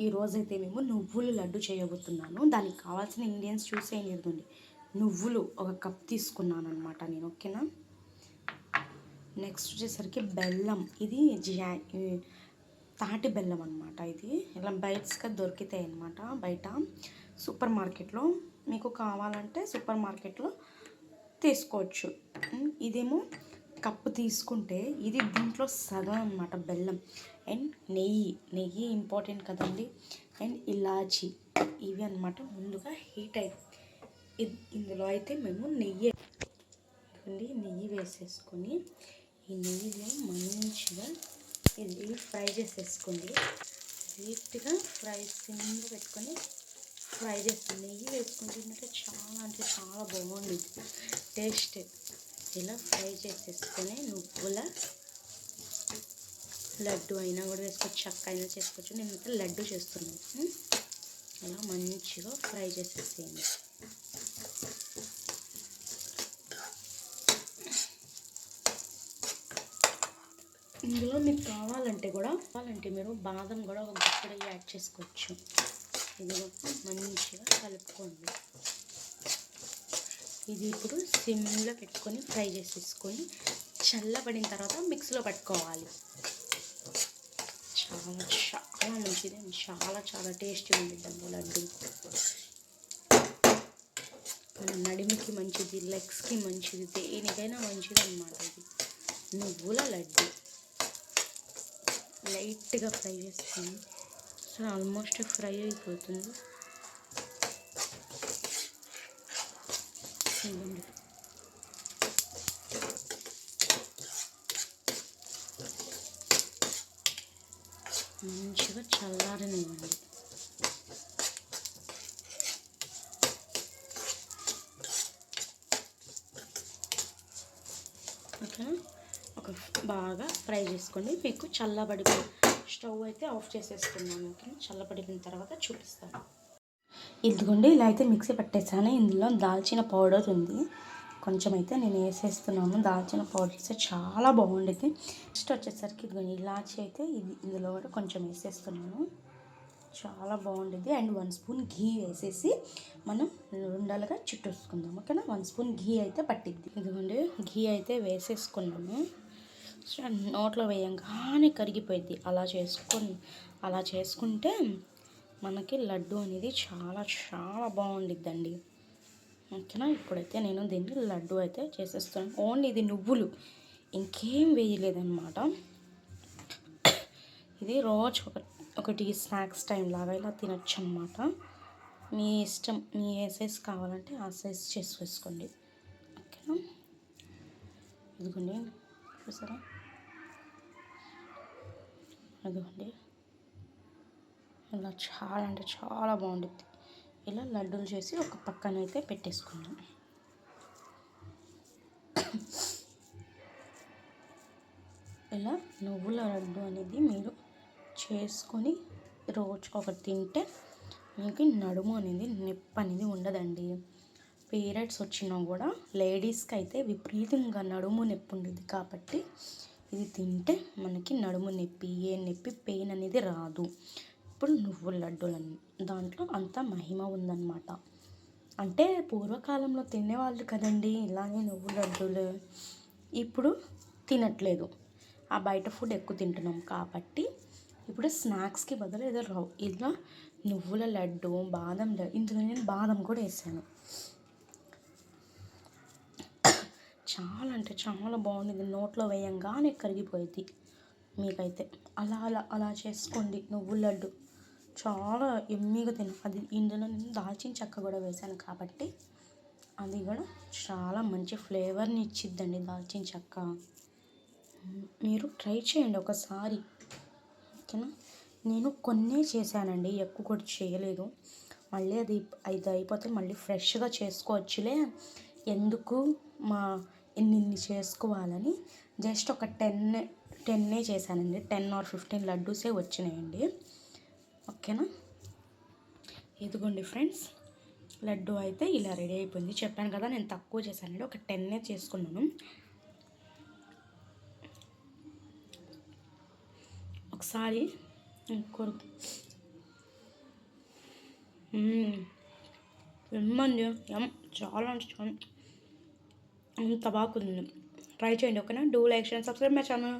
ఈరోజైతే మేము నువ్వులు లడ్డు చేయబోతున్నాను. దానికి కావాల్సిన ఇంగ్రీడియంట్స్ నేర్దండి నువ్వులు ఒక కప్ తీసుకున్నాను అనమాట నేను ఓకేనా? నెక్స్ట్ వచ్చేసరికి బెల్లం. ఇది జా తాటి బెల్లం అనమాట ఇది. ఇలా బైట్స్గా దొరుకుతాయి అనమాట బయట సూపర్ మార్కెట్లో. మీకు కావాలంటే సూపర్ మార్కెట్లో తీసుకోవచ్చు. ఇదేమో కప్పు తీసుకుంటే ఇది దీంట్లో సగం అనమాట బెల్లం. అండ్ నెయ్యి. నెయ్యి ఇంపార్టెంట్ కదండి. అండ్ ఇలాచి. ఇవి అనమాట ముందుగా హీట్ అయి ఇందులో అయితే మేము నెయ్యి అండి నెయ్యి వేసేసుకొని ఈ నెయ్యిలో మంచిగా ఇది ఫ్రై చేసేసుకోండి. నీట్గా ఫ్రై సిమ్లో పెట్టుకొని ఫ్రై చేస్తాం. నెయ్యి వేసుకుంటుందంటే చాలా అంటే చాలా బాగుంది టేస్ట్. ఇలా ఫ్రై చేసేసుకొని నువ్వుల లడ్డు అయినా కూడా వేసుకోవచ్చు చక్క అయినా చేసుకోవచ్చు. నేను అయితే లడ్డు చేస్తున్నాను. అలా మంచిగా ఫ్రై చేసేసేయండి. ఇందులో మీకు కావాలంటే కూడా కావాలంటే మీరు బాదం కూడా ఒక గుక్కడ యాడ్ చేసుకోవచ్చు. ఇది మంచిగా కలుపుకోండి. ఇది ఇప్పుడు సిమ్లో పెట్టుకొని ఫ్రై చేసేసుకొని చల్లబడిన తర్వాత మిక్సీలో పెట్టుకోవాలి. చాలా చాలా మంచిది చాలా చాలా టేస్టీ డబ్బు లడ్డు. మన నడిమికి మంచిది లెగ్స్కి మంచిది దేనికైనా మంచిది అనమాట ఇది. నువ్వుల లడ్డు. లైట్గా ఫ్రై చేసుకొని సో ఆల్మోస్ట్ ఫ్రై అయిపోతుంది. మంచిగా చల్లారనివ్వండి. ఓకే ఒక బాగా ఫ్రై చేసుకోండి. మీకు చల్లబడి స్టవ్ అయితే ఆఫ్ చేసేసుకున్నాను ఓకే చల్లబడిన తర్వాత చూపిస్తాను. ఇదిగోండి ఇలా అయితే మిక్సీ పట్టేసాను ఇందులో దాల్చిన పౌడర్ ఉంది. కొంచెం అయితే నేను వేసేస్తున్నాను. దాల్చిన పౌడర్ అయితే చాలా బాగుండేది నెక్స్ట్ వచ్చేసరికి ఇలాచి అయితే ఇది ఇందులో కూడా కొంచెం వేసేస్తున్నాను. చాలా బాగుండేది అండ్ వన్ స్పూన్ ఘీ వేసేసి మనం ఉండలుగా చుట్టూసుకుందాం. ఓకేనా? వన్ స్పూన్ ఘీ అయితే పట్టిద్ది. ఇదిగోండి ఘీ అయితే వేసేసుకున్నాము నోట్లో వేయంగానే కరిగిపోయింది అలా చేసుకొని అలా చేసుకుంటే మనకి లడ్డు అనేది చాలా చాలా బాగుండిద్దండి. ఓకేనా? ఇప్పుడైతే నేను దీన్ని లడ్డు అయితే చేసేస్తాను. ఓన్లీ ఇది నువ్వులు. ఇంకేం వేయలేదన్నమాట. ఇది రోజు ఒక ఒకటి స్నాక్స్ టైం లాగా ఇలా తినచ్చు అనమాట మీ ఇష్టం మీ ఏ సైజ్ కావాలంటే ఆ సైజ్ చేసి వేసుకోండి. ఓకేనా? ఇదిగోండి. చూసారా? అదిగోండి ఇలా చాలా అంటే చాలా బాగుంటుంది ఇలా లడ్డూలు చేసి ఒక పక్కన అయితే పెట్టేసుకున్నాం ఇలా నువ్వుల లడ్డు అనేది మీరు చేసుకొని రోజు ఒకటి తింటే మీకు నడుము అనేది నొప్పి అనేది ఉండదండి. పీరియడ్స్ వచ్చినా కూడా లేడీస్కి అయితే విపరీతంగా నడుము నొప్పి ఉండేది కాబట్టి ఇది తింటే మనకి నడుము నొప్పి ఏ నొప్పి పెయిన్ అనేది రాదు. ఇప్పుడు నువ్వుల లడ్డూలు దాంట్లో అంత మహిమ ఉందన్నమాట. అంటే పూర్వకాలంలో తినేవాళ్ళు కదండి ఇలాగే నువ్వుల లడ్డూలు ఇప్పుడు తినట్లేదు. ఆ బయట ఫుడ్ ఎక్కువ తింటున్నాం కాబట్టి ఇప్పుడు స్నాక్స్కి బదులు ఏదో రవ్ ఇలా నువ్వుల లడ్డు బాదం లడ్డు ఇందులో నేను బాదం కూడా వేసాను. చాలా అంటే చాలా బాగుంది నోట్లో వేయంగానే కరిగిపోయింది. మీకైతే అలా అలా అలా చేసుకోండి నువ్వుల లడ్డు. చాలా ఎమ్మిగా తిన అది ఇందులో నేను దాల్చిన చెక్క కూడా వేసాను కాబట్టి అది కూడా చాలా మంచి ఫ్లేవర్ని ఇచ్చిద్దండి దాల్చిన చెక్క. మీరు ట్రై చేయండి ఒకసారి. ఓకేనా? నేను కొన్నే చేశానండి ఎక్కువ కూడా చేయలేదు. మళ్ళీ అది ఇది అయిపోతే మళ్ళీ ఫ్రెష్గా చేసుకోవచ్చులే. ఎందుకు? మా ఇన్ని చేసుకోవాలని జస్ట్ ఒక టెన్ టెన్నే చేశానండి. టెన్ ఆర్ ఫిఫ్టీన్ లడ్డూసే వచ్చినాయండి. ఓకేనా? ఇదిగోండి ఫ్రెండ్స్ లడ్డు అయితే ఇలా రెడీ అయిపోయింది. చెప్పాను కదా నేను తక్కువ చేశానండి ఒక టెన్నే చేసుకున్నాను. ఒకసారి కొరకు ఎమ్మంది ఎమ్ చాలా అంటే అంత బాగుంది ట్రై చేయండి ఓకేనా? Do like and subscribe my channel.